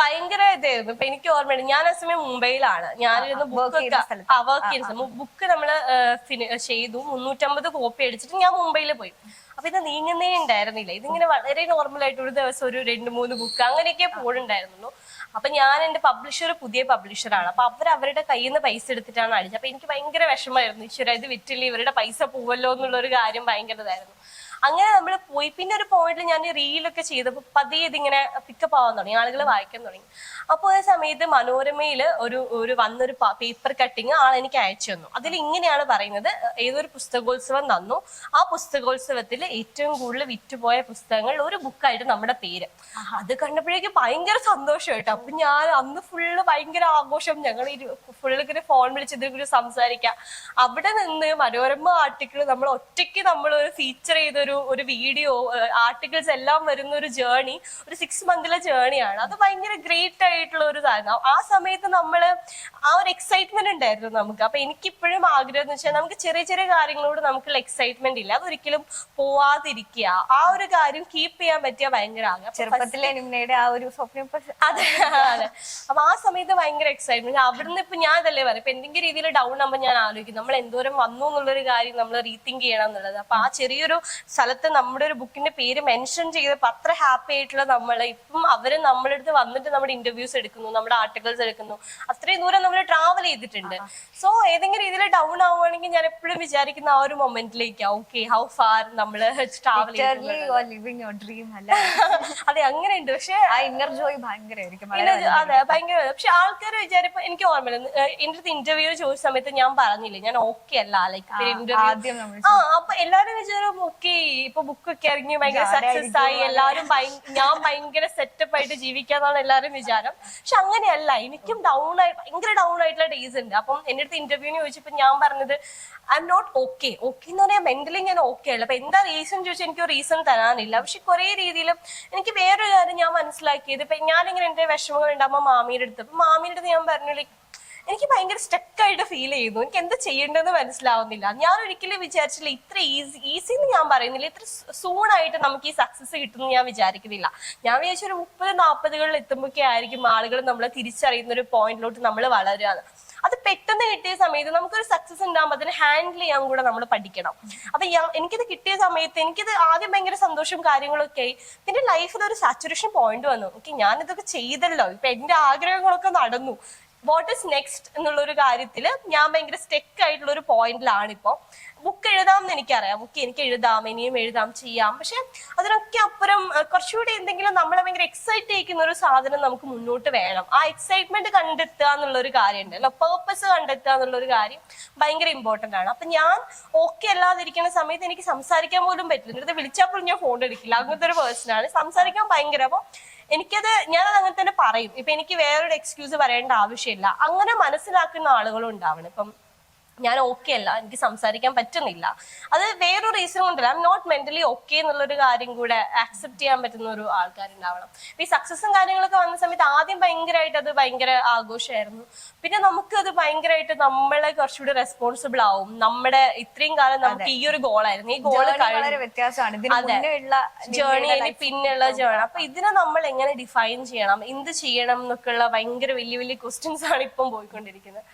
ഭയങ്കര ഇതായിരുന്നു ഇപ്പൊ എനിക്ക് ഓർമ്മയുണ്ട്. ഞാൻ ആ സമയം മുംബൈയിലാണ്. ഞാനിരുന്ന് ബുക്ക് ആ വർക്ക് ചെയ്ത ബുക്ക് നമ്മൾ ചെയ്തു. മുന്നൂറ്റമ്പത് കോപ്പി അടിച്ചിട്ട് ഞാൻ മുംബൈയിൽ പോയി. അപ്പൊ ഇത് നീങ്ങുന്നേ ഉണ്ടായിരുന്നില്ല. ഇതിങ്ങനെ വളരെ നോർമൽ ആയിട്ട് ഒരു ദിവസം ഒരു രണ്ട് മൂന്ന് ബുക്ക് അങ്ങനെയൊക്കെ പോയിട്ടുണ്ടായിരുന്നുള്ളൂ അപ്പൊ ഞാൻ എന്റെ പബ്ലിഷർ പുതിയ പബ്ലിഷറാണ് അപ്പൊ അവർ അവരുടെ കയ്യിൽ നിന്ന് പൈസ എടുത്തിട്ടാണ് അടിച്ചത്. അപ്പൊ എനിക്ക് ഭയങ്കര വിഷമമായിരുന്നു. ഈശ്വര ഇത് വിറ്റില്ല? ഇവരുടെ പൈസ പോവല്ലോ എന്നുള്ള ഒരു കാര്യം ഭയങ്കര ഇതായിരുന്നു. അങ്ങനെ നമ്മൾ പോയി. പിന്നെ ഒരു പോയിന്റിൽ ഞാൻ റീലൊക്കെ ചെയ്തപ്പോൾ പതിയെ ഇതിങ്ങനെ പിക്കപ്പ് ആവാൻ തുടങ്ങി. ആളുകൾ വായിക്കാൻ തുടങ്ങി. അപ്പോൾ ആ സമയത്ത് മനോരമയിൽ ഒരു ഒരു വന്നൊരു പേപ്പർ കട്ടിങ് ആൾ എനിക്ക് അയച്ചു തന്നു. അതിൽ ഇങ്ങനെയാണ് പറയുന്നത്. ഏതൊരു പുസ്തകോത്സവം തന്നു. ആ പുസ്തകോത്സവത്തിൽ ഏറ്റവും കൂടുതൽ വിറ്റുപോയ പുസ്തകങ്ങൾ ഒരു ബുക്കായിട്ട് നമ്മുടെ പേര്. അത് കണ്ടപ്പോഴേക്കും ഭയങ്കര സന്തോഷം കേട്ടോ. അപ്പൊ ഞാൻ അന്ന് ഫുള്ള് ഭയങ്കര ആഘോഷം. ഞങ്ങൾ ഫുള്ള് ഇങ്ങനെ ഫോൺ വിളിച്ച് ഇതിനെ സംസാരിക്കാം. അവിടെ നിന്ന് മനോരമ ആർട്ടിക്കിൾ നമ്മൾ ഒറ്റയ്ക്ക് നമ്മൾ ഒരു ഫീച്ചർ ചെയ്തൊരു ഒരു ഒരു വീഡിയോ ആർട്ടിക്കിൾസ് എല്ലാം വരുന്ന ഒരു ജേർണി ഒരു സിക്സ് മന്തിലെ ജേർണിയാണ് അത് ഭയങ്കര ഗ്രേറ്റ് ആയിട്ടുള്ള ഒരു ഇതായിരുന്നു ആ സമയത്ത് നമ്മൾ ആ ഒരു എക്സൈറ്റ്മെന്റ് ഉണ്ടായിരുന്നു നമുക്ക്. അപ്പൊ എനിക്കിപ്പോഴും ആഗ്രഹം എന്ന് വെച്ചാൽ നമുക്ക് ചെറിയ ചെറിയ കാര്യങ്ങളോട് നമുക്കുള്ള എക്സൈറ്റ്മെന്റ് ഇല്ല. അതൊരിക്കലും പോവാതിരിക്കുക. ആ ഒരു കാര്യം കീപ്പ് ചെയ്യാൻ പറ്റിയ ഭയങ്കര ആഗ്രഹം. അപ്പൊ ചെറുപ്പത്തിലെ നിമ്നയുടെ ആ ഒരു സ്വപ്നം ഇപ്പൊ അതെ അതെ. അപ്പൊ ആ സമയത്ത് ഭയങ്കര എക്സൈറ്റ്മെന്റ് അവിടുന്ന് ഇപ്പൊ ഞാൻ ഇതല്ലേ പറയാം ഇപ്പൊ എന്തെങ്കിലും രീതിയിൽ ഡൗൺ ആകുമ്പോൾ ഞാൻ ആലോചിക്കും. നമ്മൾ എന്തോരം വന്നു എന്നുള്ളൊരു കാര്യം നമ്മൾ റീതിങ്ക് ചെയ്യണം എന്നുള്ളത്. അപ്പൊ ആ ചെറിയൊരു സ്ഥലത്ത് നമ്മുടെ ഒരു ബുക്കിന്റെ പേര് മെൻഷൻ ചെയ്തപ്പോ അത്ര ഹാപ്പി ആയിട്ടുള്ള നമ്മൾ. ഇപ്പം അവർ നമ്മുടെ അടുത്ത് വന്നിട്ട് നമ്മുടെ ഇന്റർവ്യൂസ് എടുക്കുന്നു നമ്മുടെ ആർട്ടിക്കിൾസ് എടുക്കുന്നു. അത്രയും ദൂരം നമ്മൾ ട്രാവൽ ചെയ്തിട്ടുണ്ട്. സോ ഏതെങ്കിലും രീതിയിൽ ഡൗൺ ആവുകയാണെങ്കിൽ ഞാൻ എപ്പോഴും വിചാരിക്കുന്ന ആ ഒരു മൊമെന്റിലേക്ക് ഓക്കെ ഹൗ ഫാർ നമ്മൾ ട്രാവൽ അതെ അങ്ങനെയുണ്ട്. പക്ഷെ ആ ഇന്നർ ജോയ് ഭയങ്കരമായിരിക്കും അതെ ഭയങ്കര. പക്ഷെ ആൾക്കാർ വിചാരിപ്പോ എനിക്ക് ഓർമ്മയില്ല. എന്റെ അടുത്ത് ഇന്റർവ്യൂ ചോദിച്ച സമയത്ത് ഞാൻ പറഞ്ഞില്ലേ ഞാൻ ഓക്കെ അല്ല ലൈക്ക് ഇന്റർവ്യൂ ആദ്യം നമ്മൾ ആ അപ്പൊ എല്ലാരും വിചാരം ഓക്കെ ഇപ്പൊ ബുക്കൊക്കെ ഇറങ്ങി ഭയങ്കര സക്സസ് ആയി. എല്ലാരും ഞാൻ ഭയങ്കര സെറ്റപ്പ് ആയിട്ട് ജീവിക്കാന്നാണ് എല്ലാരും വിചാരം. പക്ഷെ അങ്ങനെയല്ല. എനിക്കും ഡൗൺ ആയി ഭയങ്കര ഡൗൺ ആയിട്ടുള്ള ഡേയ്സ് ഉണ്ട്. അപ്പം എന്റെ അടുത്ത് ഇന്റർവ്യൂവിന് ചോദിച്ചപ്പോ ഞാൻ പറഞ്ഞത് I M not okay okay എന്ന് പറഞ്ഞാൽ മെന്റലി ഞാൻ ഓക്കെ അല്ല. അപ്പൊ എന്താ റീസൺ ചോദിച്ചാൽ എനിക്ക് റീസൺ തരാനില്ല. പക്ഷെ കുറെ രീതിയിൽ എനിക്ക് വേറൊരു കാര്യം ഞാൻ മനസ്സിലാക്കിയത്. ഇപ്പൊ ഞാനിങ്ങനെ എന്റെ വിഷമങ്ങൾ ഉണ്ടാകുമ്പോൾ മാമിയുടെ അടുത്ത് അപ്പൊ മാമിയുടെ അടുത്ത് ഞാൻ പറഞ്ഞു എനിക്ക് ഭയങ്കര സ്റ്റക്ക് ആയിട്ട് ഫീൽ ചെയ്യുന്നു എനിക്ക് എന്ത് ചെയ്യേണ്ടതെന്ന് മനസ്സിലാവുന്നില്ല. ഞാൻ ഒരിക്കലും വിചാരിച്ചില്ല ഇത്ര ഈസി ഈസി എന്ന് ഞാൻ പറയുന്നില്ല. ഇത്ര സൂൺ ആയിട്ട് നമുക്ക് ഈ സക്സസ് കിട്ടുമെന്ന് ഞാൻ വിചാരിക്കുന്നില്ല. ഞാൻ വിചാരിച്ച ഒരു മുപ്പത് നാൽപ്പതുകളിൽ എത്തുമ്പോഴൊക്കെ ആയിരിക്കും ആളുകൾ നമ്മളെ തിരിച്ചറിയുന്ന ഒരു പോയിന്റിലോട്ട് നമ്മൾ വളരുകയാണ് അത് പെട്ടെന്ന് കിട്ടിയ സമയത്ത് നമുക്കൊരു സക്സസ് ഉണ്ടാകുമ്പോൾ അതിനെ ഹാൻഡിൽ ചെയ്യാൻ കൂടെ നമ്മൾ പഠിക്കണം. അപ്പൊ എനിക്കിത് കിട്ടിയ സമയത്ത് എനിക്കിത് ആദ്യം ഭയങ്കര സന്തോഷവും കാര്യങ്ങളൊക്കെ ആയി. പിന്നെ ലൈഫിൽ ഒരു സാച്ചുറേഷൻ പോയിന്റ് വന്നു. ഓക്കെ ഞാൻ ഇതൊക്കെ ചെയ്തല്ലോ. ഇപ്പൊ എന്റെ ആഗ്രഹങ്ങളൊക്കെ നടന്നു. വാട്ട് ഇസ് നെക്സ്റ്റ് എന്നുള്ള ഒരു കാര്യത്തിൽ ഞാൻ ഭയങ്കര സ്റ്റെക്ക് ആയിട്ടുള്ള ഒരു പോയിന്റിലാണ് ഇപ്പൊ ബുക്ക് എഴുതാം എന്ന് എനിക്കറിയാം ബുക്ക് എനിക്ക് എഴുതാം ഇനിയും എഴുതാം ചെയ്യാം. പക്ഷെ അതിനൊക്കെ അപ്പുറം കുറച്ചുകൂടി എന്തെങ്കിലും നമ്മളെ ഭയങ്കര എക്സൈറ്റ് ചെയ്യുന്ന ഒരു സാധനം നമുക്ക് മുന്നോട്ട് വേണം. ആ എക്സൈറ്റ്മെന്റ് കണ്ടെത്തുക എന്നുള്ള ഒരു കാര്യമുണ്ട്. അല്ല പേർപ്പസ് കണ്ടെത്തുക എന്നുള്ള ഒരു കാര്യം ഭയങ്കര ഇമ്പോർട്ടന്റ് ആണ്. അപ്പൊ ഞാൻ ഓക്കെ അല്ലാതിരിക്കുന്ന സമയത്ത് എനിക്ക് സംസാരിക്കാൻ പോലും പറ്റില്ല. എന്നിട്ട് വിളിച്ചാൽ പോലും ഞാൻ ഫോൺ എടുക്കില്ല. അങ്ങനത്തെ ഒരു പേഴ്സൺ ആണ്. സംസാരിക്കാൻ ഭയങ്കര അപ്പൊ എനിക്കത് ഞാനത് അങ്ങനെ തന്നെ പറയും. ഇപ്പൊ എനിക്ക് വേറൊരു എക്സ്ക്യൂസ് പറയേണ്ട ആവശ്യമില്ല. അങ്ങനെ മനസ്സിലാക്കുന്ന ആളുകളും ഉണ്ടാവണം. ഇപ്പം ഞാൻ ഓക്കെ അല്ല എനിക്ക് സംസാരിക്കാൻ പറ്റുന്നില്ല. അത് വേറൊരു റീസൺ കൊണ്ടല്ല I M not mentally okay എന്നുള്ളൊരു കാര്യം കൂടെ ആക്സെപ്റ്റ് ചെയ്യാൻ പറ്റുന്ന ഒരു ആൾക്കാരുണ്ടാവണം. ഈ സക്സസും കാര്യങ്ങളൊക്കെ വന്ന സമയത്ത് ആദ്യം ഭയങ്കരമായിട്ട് അത് ഭയങ്കര ആഘോഷമായിരുന്നു പിന്നെ നമുക്ക് അത് ഭയങ്കരമായിട്ട് നമ്മളെ കുറച്ചുകൂടി റെസ്പോൺസിബിൾ ആവും. നമ്മുടെ ഇത്രയും കാലം നമുക്ക് ഈ ഒരു ഗോളായിരുന്നു ഈ ഗോൾ ജേണി അതിന് ജേർണി പിന്നെയുള്ള ജേർണി അപ്പൊ ഇതിനെ നമ്മൾ എങ്ങനെ ഡിഫൈൻ ചെയ്യണം? എന്ത് ചെയ്യണം എന്നൊക്കെയുള്ള ഭയങ്കര വലിയ വലിയ ക്വസ്റ്റ്യൻസ് ആണ് ഇപ്പം പോയിക്കൊണ്ടിരിക്കുന്നത്.